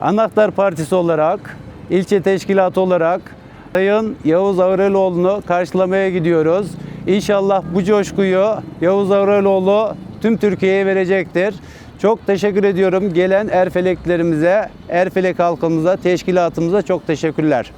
Anahtar Partisi olarak, ilçe teşkilatı olarak Sayın Yavuz Avreloğlu'nu karşılamaya gidiyoruz. İnşallah bu coşkuyu Yavuz Avreloğlu tüm Türkiye'ye verecektir. Çok teşekkür ediyorum gelen Erfeleklerimize, Erfelek halkımıza, teşkilatımıza çok teşekkürler.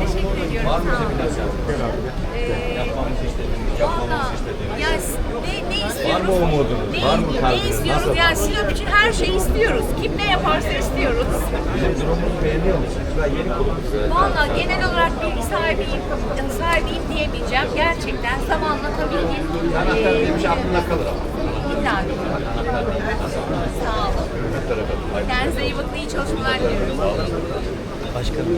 Teşekkür ediyorum. Var mı ee, Valla yani ne, ne istiyoruz? Var mı umudunuz? Ne, Var mı Ne istiyoruz? Yani Sinop için her şeyi istiyoruz. Kim ne yaparsa istiyoruz. Valla genel olarak bilgi sahibiyim, sahibiyim diyemeyeceğim. Gerçekten zamanla tabii ki. Anahtar demiş aklında kalır ama. İlla ki. Sağ olun. Kendinize iyi bakın. iyi çalışmalar diliyorum. Nasılsınız?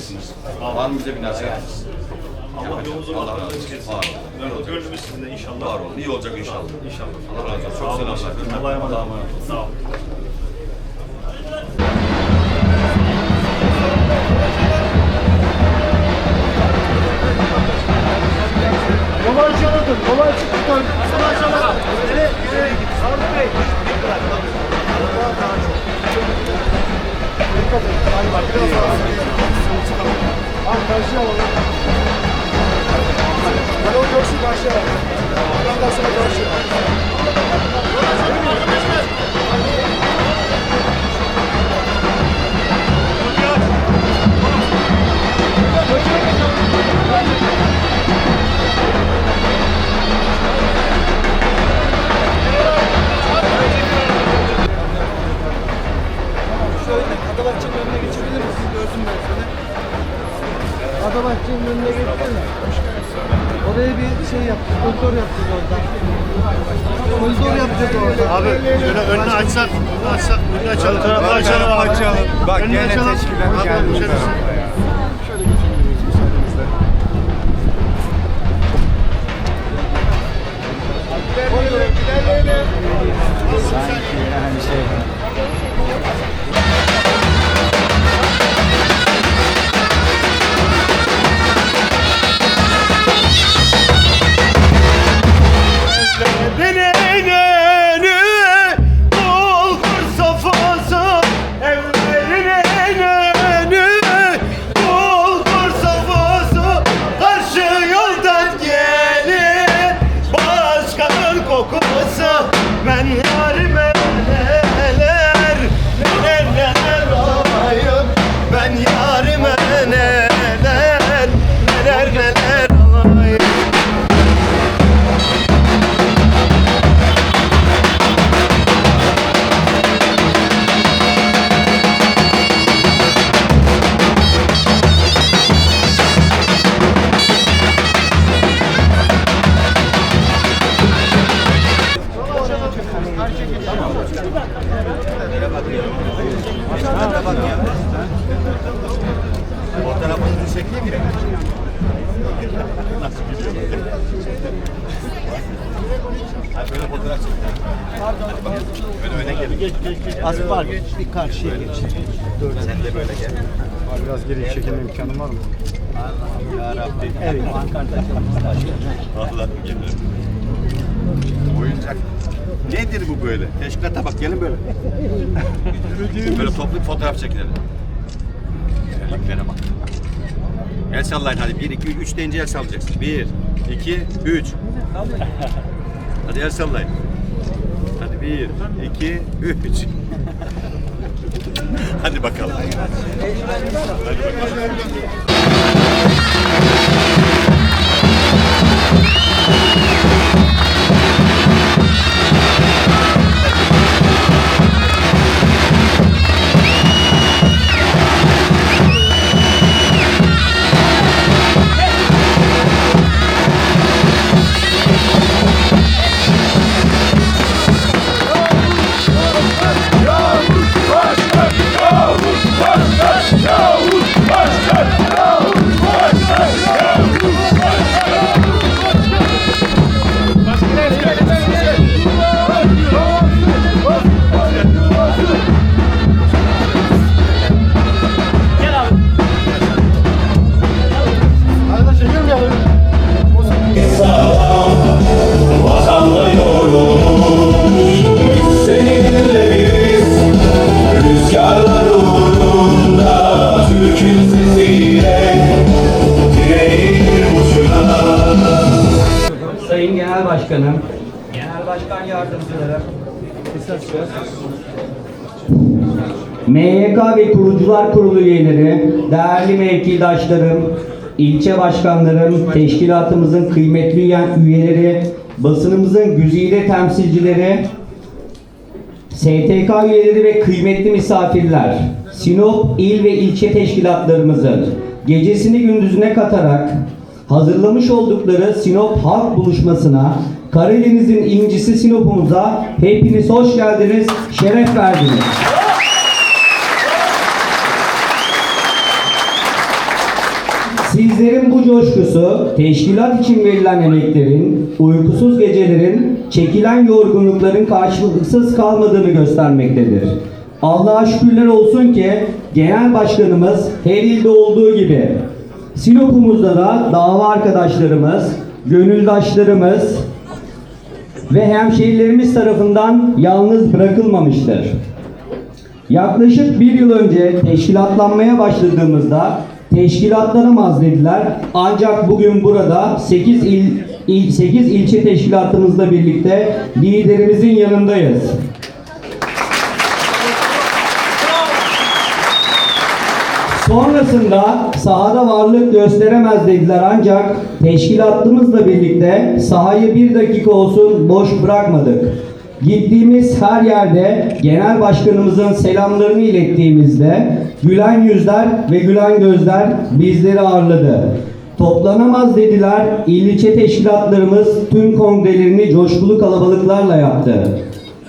Geldiniz. Var mı bize bir nasihatiniz? Allah yolunuzu Allah razı olsun. Var olun. Gönlümüz sizinle inşallah. Var olun. İyi olacak inşallah. İnşallah. Allah razı olsun. Çok selamlar. Allah'a emanet olun. Sağ olun. Açalım. Yolu açık tutun. Yolu açalım. Geri, geri. Harun Bey dikkat edin. Hadi bak biraz daha sonu çıkalım. Abi karşıya alalım. Hadi o görsün karşıya alalım. Biraz daha sonra karşıya alalım. Thank you. Adabahçe'nin önüne geçsene. Oraya bir şey yaptık, koridor yaptık orada. Koridor yaptık orada. Abi şöyle önünü açsak, önünü açsak, önünü açalım. Tarafı açalım abi. Bak Önünü gene açalım. teşkilat geldi. şöyle- Benim Rabbi. Evet. Allah'ım gelin. Oyuncak. Nedir bu böyle? Teşkilata bak gelin böyle. böyle toplu bir fotoğraf çekilelim. Güzelliklere bak. El sallayın hadi. 1, 2, 3 deyince el sallayacaksın. 1, 2, 3. Hadi el sallayın. Hadi 1, 2, 3. hadi bakalım. Hadi bakalım. Thank you. Kurucular Kurulu üyeleri, değerli mevkidaşlarım, ilçe başkanlarım, teşkilatımızın kıymetli üye- üyeleri, basınımızın güzide temsilcileri, STK üyeleri ve kıymetli misafirler, Sinop il ve ilçe teşkilatlarımızın gecesini gündüzüne katarak hazırlamış oldukları Sinop Halk Buluşması'na Karadeniz'in incisi Sinop'umuza hepiniz hoş geldiniz, şeref verdiniz. Sizlerin bu coşkusu, teşkilat için verilen emeklerin, uykusuz gecelerin, çekilen yorgunlukların karşılıksız kalmadığını göstermektedir. Allah'a şükürler olsun ki Genel Başkanımız her ilde olduğu gibi Sinop'umuzda da dava arkadaşlarımız, gönüldaşlarımız, ve hemşehrilerimiz tarafından yalnız bırakılmamıştır. Yaklaşık bir yıl önce teşkilatlanmaya başladığımızda teşkilatlanamaz dediler. Ancak bugün burada 8 il, il 8 ilçe teşkilatımızla birlikte liderimizin yanındayız. Sonrasında sahada varlık gösteremez dediler ancak teşkilatımızla birlikte sahayı bir dakika olsun boş bırakmadık. Gittiğimiz her yerde genel başkanımızın selamlarını ilettiğimizde gülen yüzler ve gülen gözler bizleri ağırladı. Toplanamaz dediler, ilçe teşkilatlarımız tüm kongrelerini coşkulu kalabalıklarla yaptı.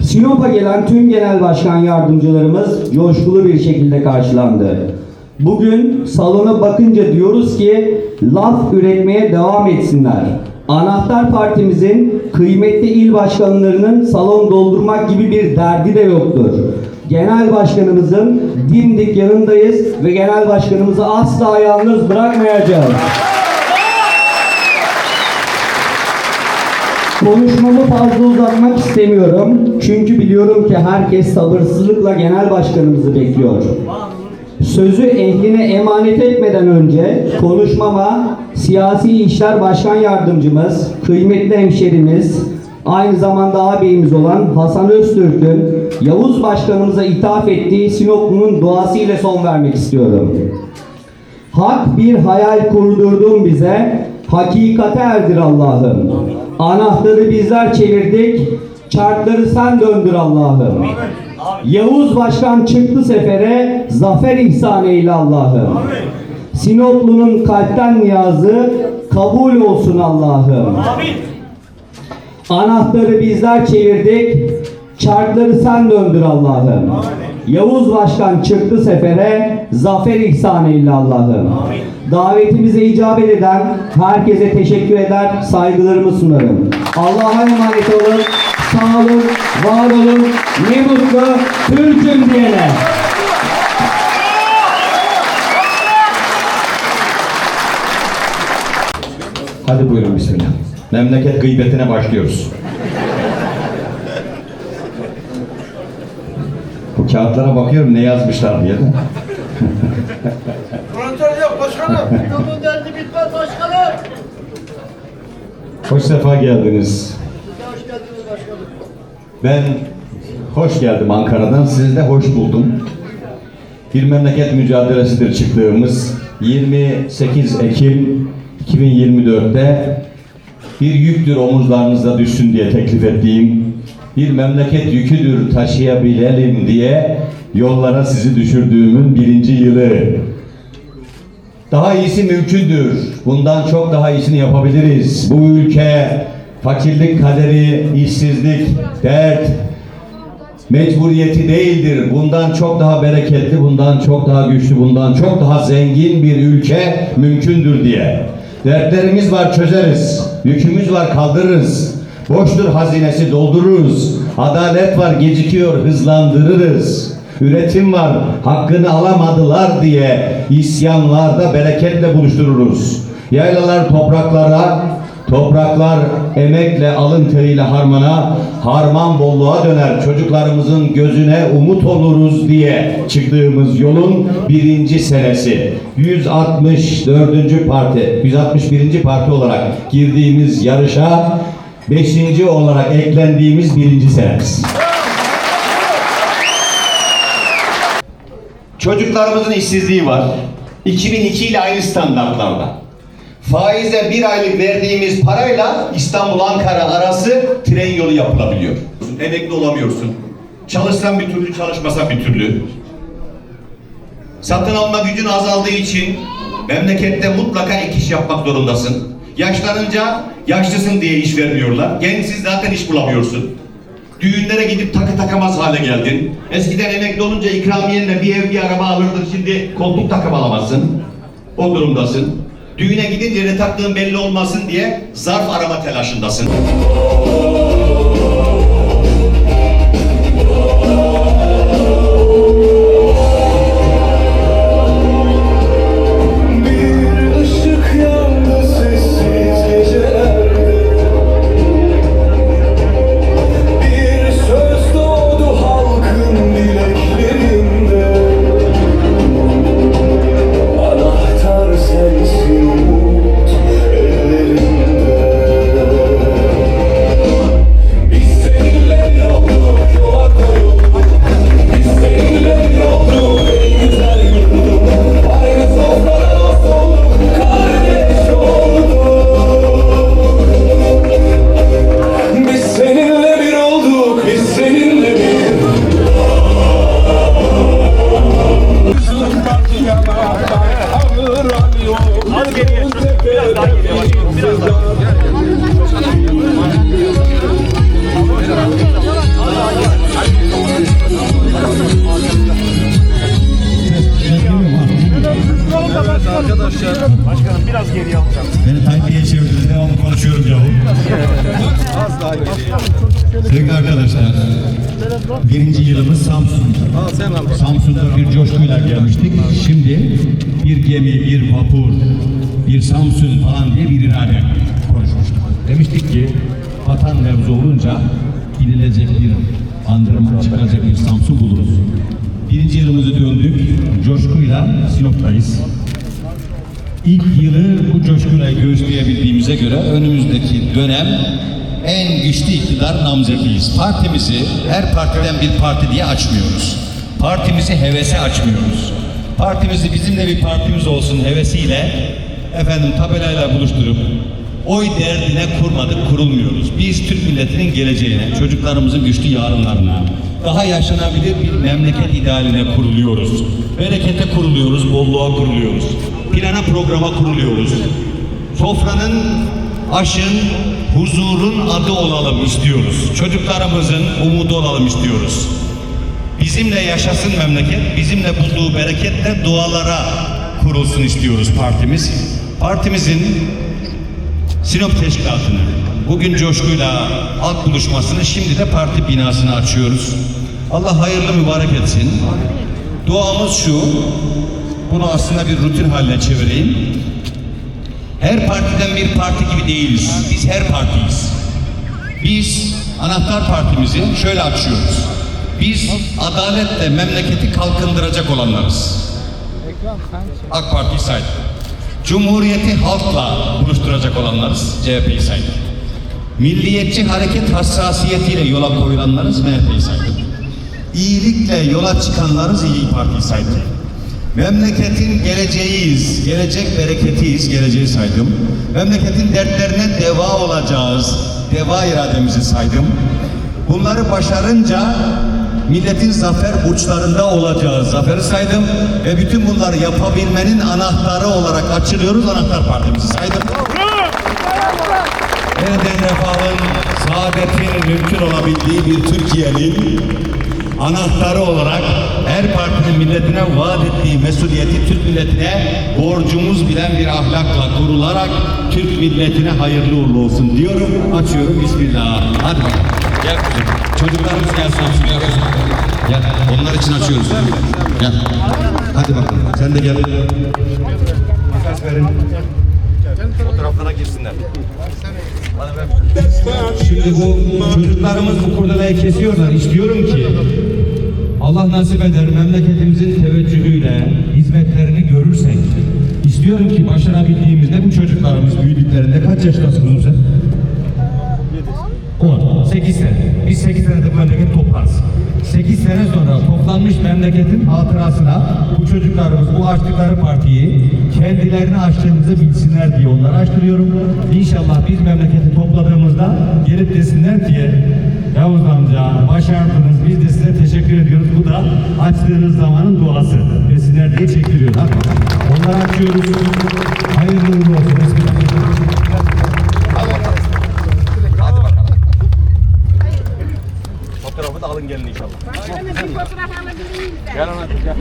Sinop'a gelen tüm genel başkan yardımcılarımız coşkulu bir şekilde karşılandı. Bugün salona bakınca diyoruz ki laf üretmeye devam etsinler. Anahtar Partimizin kıymetli il başkanlarının salon doldurmak gibi bir derdi de yoktur. Genel başkanımızın dimdik yanındayız ve genel başkanımızı asla yalnız bırakmayacağız. Konuşmamı fazla uzatmak istemiyorum. Çünkü biliyorum ki herkes sabırsızlıkla genel başkanımızı bekliyor. Sözü ehline emanet etmeden önce konuşmama siyasi işler başkan yardımcımız, kıymetli hemşerimiz, aynı zamanda ağabeyimiz olan Hasan Öztürk'ün Yavuz başkanımıza ithaf ettiği Sinoplu'nun duası ile son vermek istiyorum. Hak bir hayal kurdurdun bize, hakikate erdir Allah'ım. Anahtarı bizler çevirdik, çarkları sen döndür Allah'ım. Yavuz Başkan çıktı sefere, zafer ihsan eyle Allah'ım. Sinoplu'nun kalpten niyazı kabul olsun Allah'ım. Anahtarı bizler çevirdik, çarkları sen döndür Allah'ım. Yavuz Başkan çıktı sefere, zafer ihsan eyle Allah'ım. Davetimize icabet eden herkese teşekkür eder, saygılarımı sunarım. Allah'a emanet olun, sağ olun, var olun, ne mutlu Türk'üm diyene. Hadi buyurun bismillah. Memleket gıybetine başlıyoruz. Bu kağıtlara bakıyorum ne yazmışlar diye de. Frontör yok başkanım. Bunun derdi bitmez başkanım. Hoş sefa geldiniz. Ben hoş geldim Ankara'dan. Sizi de hoş buldum. Bir memleket mücadelesidir çıktığımız 28 Ekim 2024'te bir yüktür omuzlarınıza düşsün diye teklif ettiğim bir memleket yüküdür taşıyabilelim diye yollara sizi düşürdüğümün birinci yılı. Daha iyisi mümkündür. Bundan çok daha iyisini yapabiliriz. Bu ülke fakirlik kaderi, işsizlik, dert, mecburiyeti değildir. Bundan çok daha bereketli, bundan çok daha güçlü, bundan çok daha zengin bir ülke mümkündür diye. Dertlerimiz var çözeriz. Yükümüz var kaldırırız. Boştur hazinesi doldururuz. Adalet var gecikiyor hızlandırırız. Üretim var hakkını alamadılar diye isyanlarda bereketle buluştururuz. Yaylalar topraklara, Topraklar emekle, alın teriyle harmana, harman bolluğa döner. Çocuklarımızın gözüne umut oluruz diye çıktığımız yolun birinci senesi. 164. parti, 161. parti olarak girdiğimiz yarışa beşinci olarak eklendiğimiz birinci senemiz. Çocuklarımızın işsizliği var. 2002 ile aynı standartlarda. Faize bir aylık verdiğimiz parayla İstanbul-Ankara arası tren yolu yapılabiliyor. Emekli olamıyorsun. Çalışsan bir türlü, çalışmasan bir türlü. Satın alma gücün azaldığı için memlekette mutlaka ek iş yapmak zorundasın. Yaşlanınca yaşlısın diye iş vermiyorlar. Gençsiz zaten iş bulamıyorsun. Düğünlere gidip takı takamaz hale geldin. Eskiden emekli olunca ikramiyenle bir ev bir araba alırdın. Şimdi koltuk takım alamazsın. O durumdasın. Düğüne gidince ne taktığın belli olmasın diye zarf arama telaşındasın. Birinci yılımız Samsun. Samsun'da bir coşkuyla gelmiştik. Şimdi bir gemi, bir vapur, bir Samsun falan diye bir irade konuşmuştuk. Demiştik ki vatan mevzu olunca gidilecek bir andırma çıkacak bir Samsun buluruz. Birinci yılımızı döndük. Coşkuyla Sinop'tayız. İlk yılı bu coşkuyla göğüsleyebildiğimize göre önümüzdeki dönem en güçlü iktidar namzetiyiz. Partimizi her partiden bir parti diye açmıyoruz. Partimizi hevese açmıyoruz. Partimizi bizim de bir partimiz olsun hevesiyle efendim tabelayla buluşturup oy derdine kurmadık, kurulmuyoruz. Biz Türk milletinin geleceğine, çocuklarımızın güçlü yarınlarına, daha yaşanabilir bir memleket idealine kuruluyoruz. Berekete kuruluyoruz, bolluğa kuruluyoruz. Plana programa kuruluyoruz. Sofranın, aşın, huzurun adı olalım istiyoruz. Çocuklarımızın umudu olalım istiyoruz. Bizimle yaşasın memleket, bizimle bulduğu bereketle dualara kurulsun istiyoruz partimiz. Partimizin Sinop Teşkilatı'nı bugün coşkuyla halk buluşmasını şimdi de parti binasını açıyoruz. Allah hayırlı mübarek etsin. Duamız şu, bunu aslında bir rutin haline çevireyim. Her partiden bir parti gibi değiliz. Biz her partiyiz. Biz anahtar partimizi şöyle açıyoruz. Biz adaletle memleketi kalkındıracak olanlarız. AK Parti'yi saydık. Cumhuriyeti halkla buluşturacak olanlarız. CHP'yi saydık. Milliyetçi hareket hassasiyetiyle yola koyulanlarız. MHP'yi saydık. İyilikle yola çıkanlarız. İyi Parti'yi saydık. Memleketin geleceğiyiz, gelecek bereketiyiz, geleceği saydım. Memleketin dertlerine deva olacağız, deva irademizi saydım. Bunları başarınca milletin zafer uçlarında olacağız, zaferi saydım. Ve bütün bunları yapabilmenin anahtarı olarak açılıyoruz, anahtar partimizi saydım. Yeniden refahın, saadetin mümkün olabildiği bir Türkiye'nin anahtarı olarak her partinin milletine vaat ettiği mesuliyeti Türk milletine borcumuz bilen bir ahlakla kurularak Türk milletine hayırlı uğurlu olsun diyorum. Açıyorum Bismillah. Hadi bakalım. Gel kuzum. Çocuklarımız gelsin. Gel. Gel. Onlar için açıyoruz. Gel. Hadi bakalım. Sen de gel. Makas verin. Fotoğraflara girsinler. Şimdi bu çocuklarımız bu kurdelayı kesiyorlar. İstiyorum ki Allah nasip eder memleketimizin teveccühüyle hizmetlerini görürsek istiyorum ki başarabildiğimizde bu çocuklarımız büyüdüklerinde kaç yaşındasın sen? 10, 8 sene. Biz 8 senede bu memleketi toplarız. 8 sene sonra toplanmış memleketin hatırasına bu çocuklarımız bu açtıkları partiyi kendilerini açtığımızı bilsinler diye onları açtırıyorum. İnşallah biz memleketi topladığımızda gelip desinler ki Yavuz amca başardınız biz de size teşekkür ediyoruz. Bu da açtığınız zamanın duası desinler diye çekiliyor. Onları açıyoruz. Hayırlı uğurlu olsun. Bismillah. Fotoğrafı da alın gelin inşallah. Bir fotoğraf alabilir miyim? Gel ona. Gel.